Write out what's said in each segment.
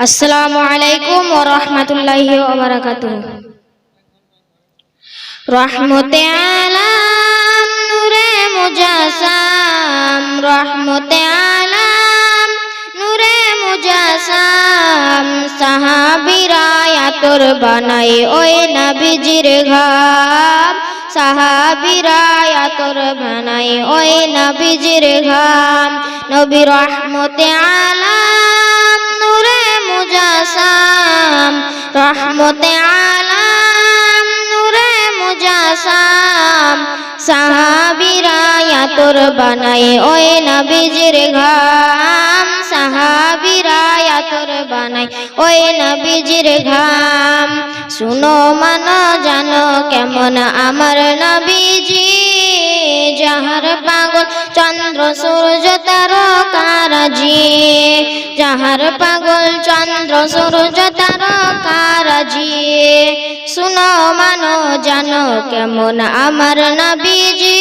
আসসালামু আলাইকুম ওয়া রাহমাতুল্লাহি ওয়া বারাকাতুহু। রহমতে আলাম, নূরে মুজাসাম। রহমতে আলাম, নূরে মুজাসাম। সাহাবীরা আতর বানাই ওই নবীজির ঘাম। সাহাবীরা আতর বানাই ওই নবীজির ঘাম। নবী রহমতে আলাম রহমতে আলাম, নূরে মুজাসাম। সাহাবীরা আতর বানাই ওই নবীজির ঘাম। সাহাবীরা আতর বানাই ওই নবীজির ঘাম। শুনো মানো, জানো কেমন আমার নবীজি। যাহার পাগল চন্দ্র, সূর্য, তারকারাজি। যাহার পাগল চন্দ্র সূর্য তারকারাজি শুনো মানো, জানো কেমন আমার নবীজি।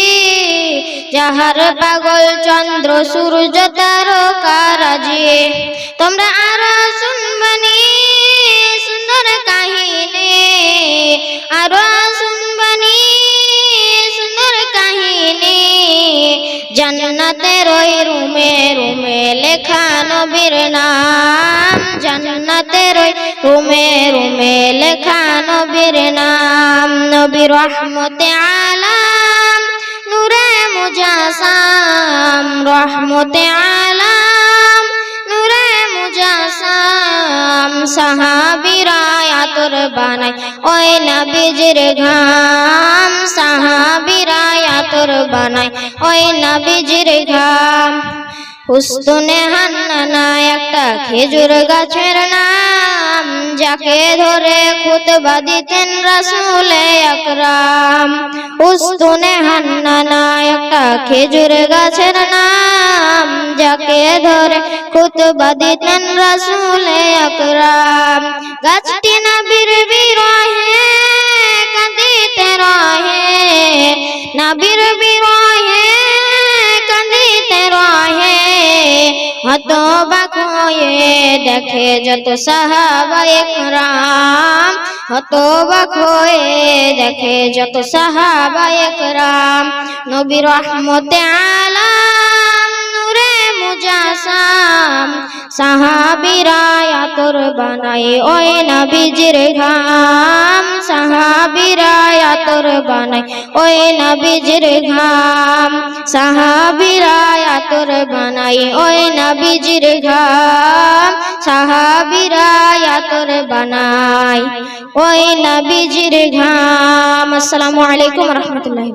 যাহার পাগল চন্দ্র সূর্য তারকারাজি তোমরা আরও শুনবানি লেখা নবীর নাম, জান্নাতের ওই রুমে রুমে লেখা নবীর নাম নবী রহমতে আলাম, নূরে মুজাসাম, রহমতে আলাম, নূরে মুজাসাম, সাহাবীরা আতর বানাই ওই নবীজির ঘাম, সাহাবীরা আতর বানাই ওই নবীজির ঘাম। উস্তুনে হান্নানা একটা খেজুর গাছের নাম, যাকে ধরে খুতবা দিতেন রাসূলে আকরাম। উস্তুনে হান্নানা একটা খেজুর গাছের নাম, যাকে ধরে খুতবা দিতেন রাসূলে আকরাম। গাছটি নবীর বিরহে হতবাক হয়ে দেখে যত সাহাবা একরাম। হতবাক হয়ে দেখে যত সাহাবা একরাম। নবী রহমতে আলাম, নূরে মুজাসাম। সাহাবীরা আতর বানাই ওই নবীজির ঘাম। সাহাবীরা আতর বানাই ওই নবীজির ঘাম। সাহাবীরা আতর বানাই ওই নাবিজির ঘাম সাহাবিরা আতর বানাই ওই নাবিজির ঘাম আসসালামু আলাইকুম রহমতুল্লাহ